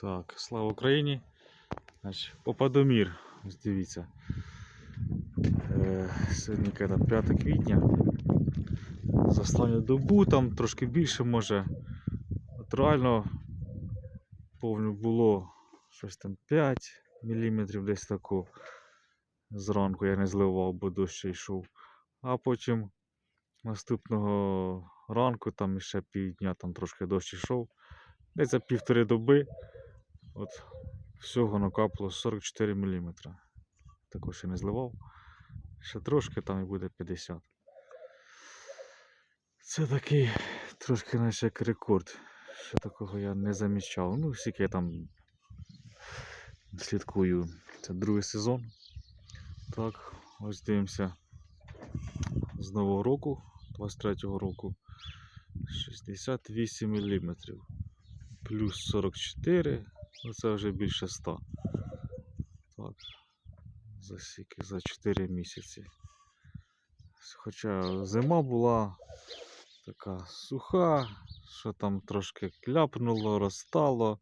Так, слава Україні. Попадомір. Ось дивіться. Е, сьогодні 5 квітня. За останню добу там трошки більше може. От реально повні було щось там 5 мм десь тако. Зранку я не зливав, бо дощ йшов. А потім наступного ранку, там ще півдня, там трошки дощ йшов. Десь за півтори доби от всього накапало 44 мм. Також ще не зливав. Ще трошки там і буде 50. Це такий трошки наче як рекорд. Ще такого я не замічав. Ну, скільки я там слідкую. Це другий сезон. Так, ось дивимося з нового року, 23-го року. 68 мм. Плюс 44, ну це вже більше 100. Так. За скільки? За 4 місяці. Хоча зима була така суха, що там трошки кляпнуло, розтало,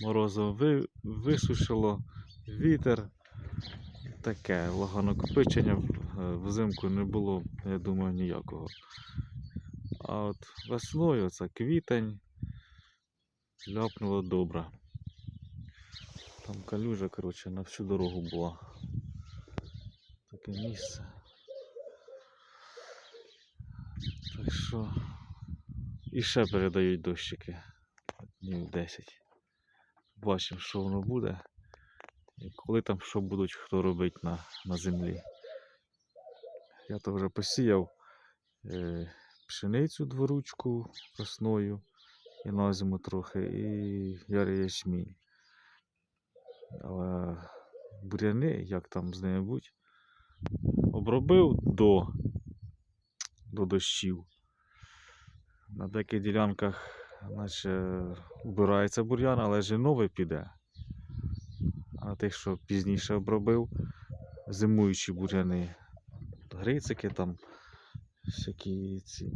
морозом ви, висушило, вітер. Таке влагонакопичення е, взимку не було, я думаю, ніякого. А от весною це квітень, ляпнуло добре. Там калюжа, коротше, на всю дорогу була. Таке місце. Так що. І ще передають дощики. Днів 10. Бачимо, що воно буде. І коли там що будуть хто робити на, на землі. Я то вже посіяв е, пшеницю дворучку весною і на зиму трохи, і ярий ячмінь. Але буряни, як там з ними будь, обробив до, до дощів. На деяких ділянках наче вбирається бур'ян, але і новий піде. А тих, що пізніше обробив, зимуючі буряни, грицики там, всякі ці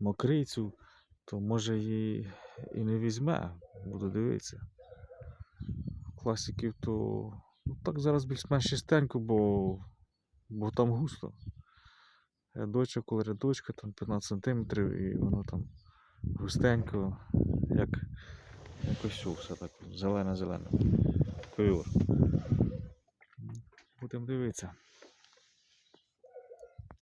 мокрицю, то може її і не візьме, буду дивитися. Класиків то ну, так зараз більш-менш чистенько, бо, бо там густо. Рядочок, коли рядочка, там 15 см і воно там густенько, як, якось все так, зелене-зелене. Ковер. Будемо дивитися.